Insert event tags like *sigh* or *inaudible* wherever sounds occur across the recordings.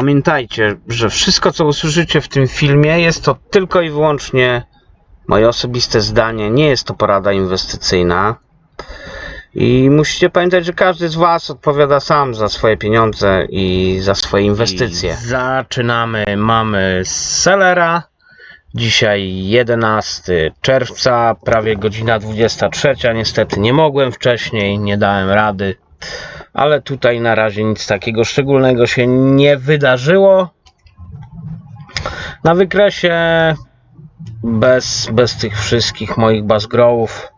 Pamiętajcie, że wszystko co usłyszycie w tym filmie jest to tylko i wyłącznie moje osobiste zdanie, nie jest to porada inwestycyjna. I musicie pamiętać, że każdy z Was odpowiada sam za swoje pieniądze i za swoje inwestycje. zaczynamy. Mamy Sellera. Dzisiaj 11 czerwca, prawie godzina 23. Niestety nie mogłem wcześniej, nie dałem rady. Ale tutaj na razie nic takiego szczególnego się nie wydarzyło. Na wykresie bez, bez tych wszystkich moich bazgrowów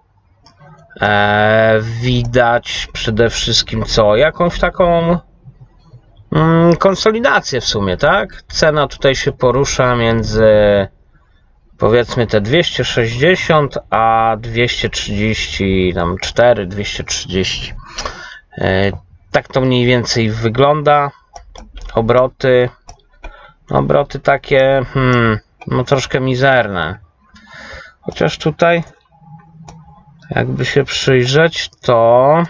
e, widać przede wszystkim co? Jakąś taką mm, konsolidację w sumie, tak? Cena tutaj się porusza między powiedzmy te 260 a 230, tam 4, 230. E, tak to mniej więcej wygląda. Obroty. Obroty takie, hmm, no troszkę mizerne. Chociaż tutaj, jakby się przyjrzeć, to.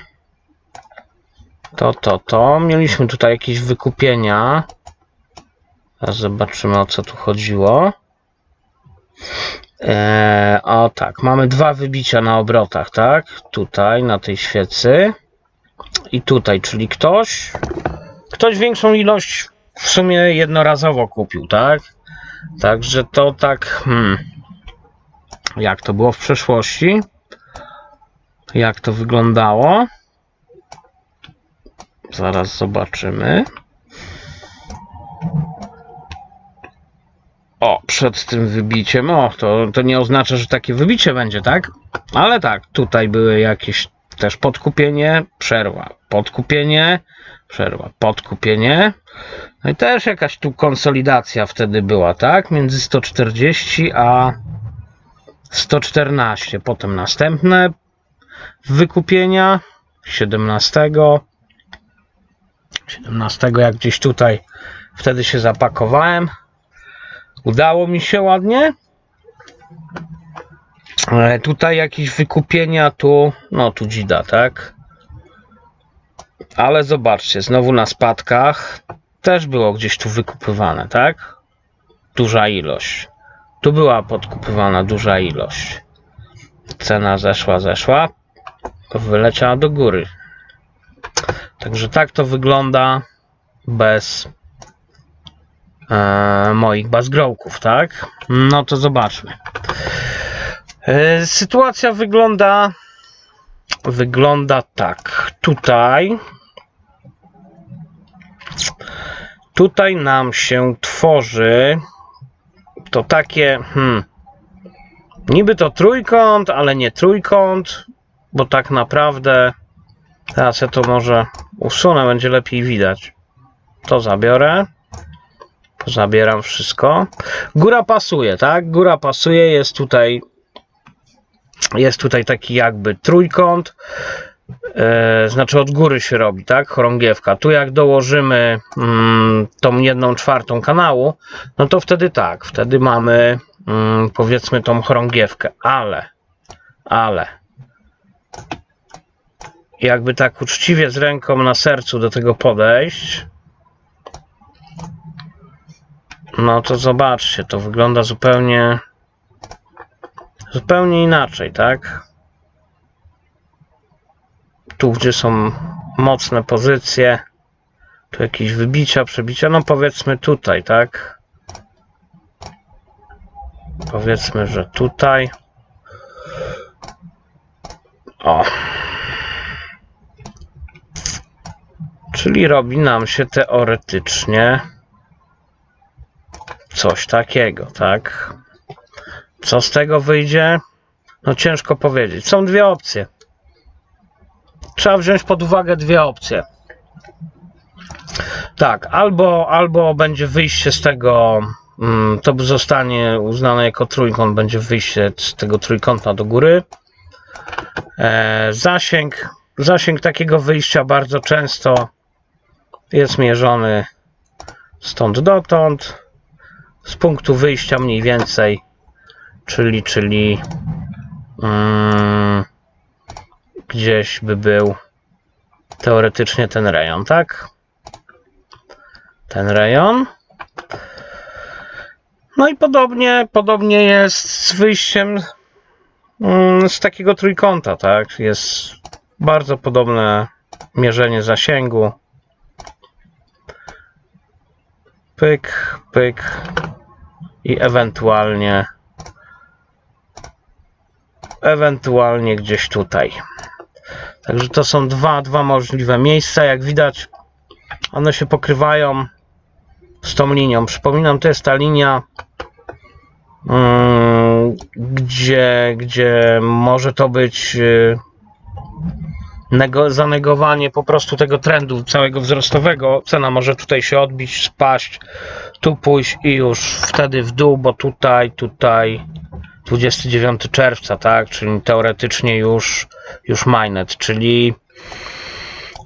To, to, to. Mieliśmy tutaj jakieś wykupienia. Teraz zobaczymy o co tu chodziło. Eee, o tak, mamy dwa wybicia na obrotach, tak? Tutaj, na tej świecy. I tutaj, czyli ktoś, ktoś większą ilość w sumie jednorazowo kupił, tak? Także to tak, hmm, jak to było w przeszłości? Jak to wyglądało? Zaraz zobaczymy. O, przed tym wybiciem, o, to, to nie oznacza, że takie wybicie będzie, tak? Ale tak, tutaj były jakieś też podkupienie, przerwa, podkupienie, przerwa, podkupienie. No i też jakaś tu konsolidacja wtedy była, tak? Między 140 a 114. Potem następne wykupienia 17. 17 jak gdzieś tutaj wtedy się zapakowałem. Udało mi się ładnie. E, tutaj jakieś wykupienia, tu, no tu dzida, tak? Ale zobaczcie, znowu na spadkach też było gdzieś tu wykupywane, tak? Duża ilość. Tu była podkupywana duża ilość. Cena zeszła, zeszła, wyleciała do góry. Także tak to wygląda bez e, moich bazgrołków, tak? No to zobaczmy. E, sytuacja wygląda wygląda tak. Tutaj tutaj nam się tworzy to takie hmm, niby to trójkąt, ale nie trójkąt, bo tak naprawdę teraz ja to może usunę, będzie lepiej widać. To zabiorę. Zabieram wszystko. Góra pasuje, tak? Góra pasuje, jest tutaj jest tutaj taki jakby trójkąt, e, znaczy od góry się robi, tak, chorągiewka. Tu jak dołożymy mm, tą jedną czwartą kanału, no to wtedy tak, wtedy mamy mm, powiedzmy tą chorągiewkę, ale, ale jakby tak uczciwie z ręką na sercu do tego podejść, no to zobaczcie, to wygląda zupełnie zupełnie inaczej, tak? Tu, gdzie są mocne pozycje, tu jakieś wybicia, przebicia, no powiedzmy tutaj, tak? Powiedzmy, że tutaj. O. Czyli robi nam się teoretycznie coś takiego, tak? Co z tego wyjdzie? No ciężko powiedzieć. Są dwie opcje. Trzeba wziąć pod uwagę dwie opcje. Tak, albo, albo będzie wyjście z tego, mm, to zostanie uznane jako trójkąt, będzie wyjście z tego trójkąta do góry. E, zasięg, zasięg takiego wyjścia bardzo często jest mierzony stąd dotąd. Z punktu wyjścia mniej więcej czyli, czyli mm, gdzieś by był teoretycznie ten rejon, tak? ten rejon. No i podobnie, podobnie jest z wyjściem mm, z takiego trójkąta, tak? Jest bardzo podobne mierzenie zasięgu. Pyk, pyk i ewentualnie ewentualnie gdzieś tutaj. Także to są dwa, dwa możliwe miejsca. Jak widać, one się pokrywają z tą linią. Przypominam, to jest ta linia, mm, gdzie, gdzie może to być y, nego, zanegowanie po prostu tego trendu całego wzrostowego. Cena może tutaj się odbić, spaść, tu pójść i już wtedy w dół, bo tutaj, tutaj 29 czerwca, tak, czyli teoretycznie już, już mainnet, czyli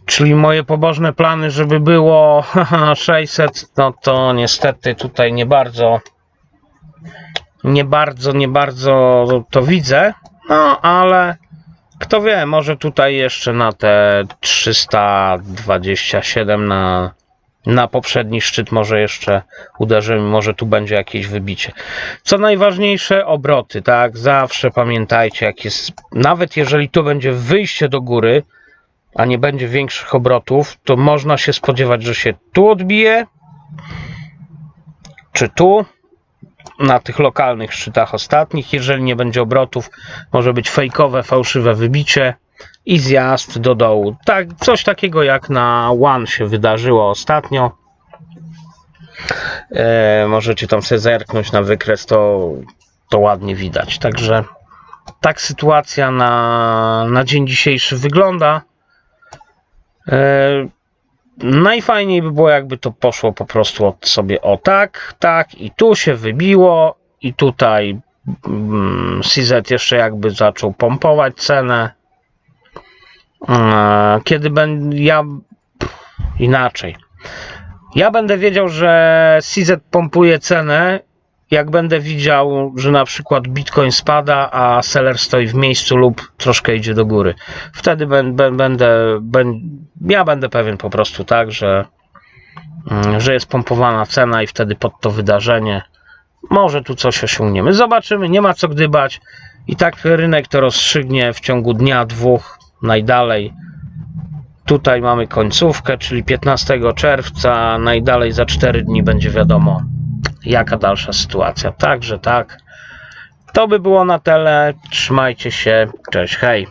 Czyli moje pobożne plany, żeby było *laughs* 600, no to niestety tutaj nie bardzo, nie bardzo, nie bardzo to widzę. No ale kto wie, może tutaj jeszcze na te 327 na, na poprzedni szczyt może jeszcze uderzymy, może tu będzie jakieś wybicie. Co najważniejsze, obroty, tak? Zawsze pamiętajcie, jak jest, nawet jeżeli tu będzie wyjście do góry, a nie będzie większych obrotów, to można się spodziewać, że się tu odbije, czy tu, na tych lokalnych szczytach ostatnich. Jeżeli nie będzie obrotów, może być fejkowe, fałszywe wybicie i zjazd do dołu. Tak, coś takiego jak na One się wydarzyło ostatnio. E, możecie tam sobie zerknąć na wykres, to, to ładnie widać. Także tak sytuacja na, na dzień dzisiejszy wygląda. E, najfajniej by było, jakby to poszło po prostu od sobie o tak, tak i tu się wybiło i tutaj mm, CZ jeszcze jakby zaczął pompować cenę. E, Kiedy będę ja inaczej. Ja będę wiedział, że CZ pompuje cenę, jak będę widział, że na przykład Bitcoin spada, a seller stoi w miejscu lub troszkę idzie do góry. Wtedy bę- bę- będę, bę- ja będę pewien po prostu tak, że, mm, że jest pompowana cena i wtedy pod to wydarzenie może tu coś osiągniemy. Zobaczymy, nie ma co gdybać. I tak rynek to rozstrzygnie w ciągu dnia, dwóch, najdalej. Tutaj mamy końcówkę, czyli 15 czerwca, najdalej za 4 dni będzie wiadomo, jaka dalsza sytuacja. Także tak. To by było na tyle. Trzymajcie się. Cześć, hej.